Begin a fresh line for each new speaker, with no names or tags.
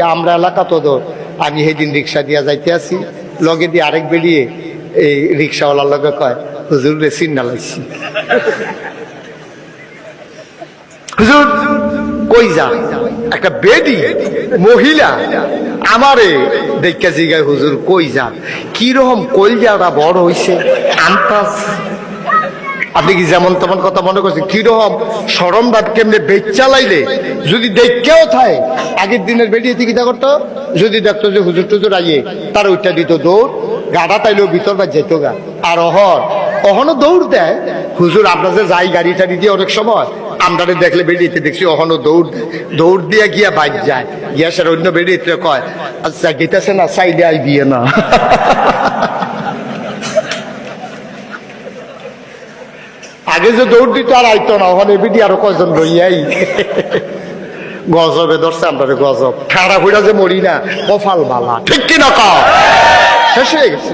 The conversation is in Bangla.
কি আমরা এলাকা তো আমি সেদিন রিক্সা দিয়া যাইতে আছি লগে দিয়ে আরেক বেরিয়ে এই রিক্সাওয়ালার লগে কয়, হুজুর রে, সিন্না লাগছি। একটা বেডি মহিলা, আমারে দেখে জিগায়, হুজুর, কই যা? কি রকম কলজাটা বড় হইছে? আন্তাস। আপনি কি যেমন তেমন কথা মনে করছেন? কীরকম সরম বাদ কেমনে বেচ চালাইলে যদি দেখকেও থাকে আগের দিনের বেরিয়ে চিকিৎসা করতো? যদি দেখতো যে হুজুর টুজুর আইয়ে, তার ওইটা দিত দৌড় গাড়া তাইলেও ভিতর বা যেত গা। আর অহর অহনও দৌড় দেয়। হুজুর আপনার যে যাই গাড়ি টাড়ি দিয়ে অনেক সময় আমদারে দেখলে বেরিয়েতে দেখছি অহনও দৌড় দৌড় দিয়ে গিয়া বাইক যায়। গিয়া সেটা অন্য বেরিয়েতে কয় আচ্ছা গেতেছে না, চাইলে আই দিয়ে না। আগে যে দৌড় দিত আর আইতো না, ওখানে বিডি আরও কয়জন লইয়াই গজবে ধরছে, আমরা গজব। খারাপ হইরা যে মরি না কফাল বালা। ঠিক কিনা হয়ে গেছে।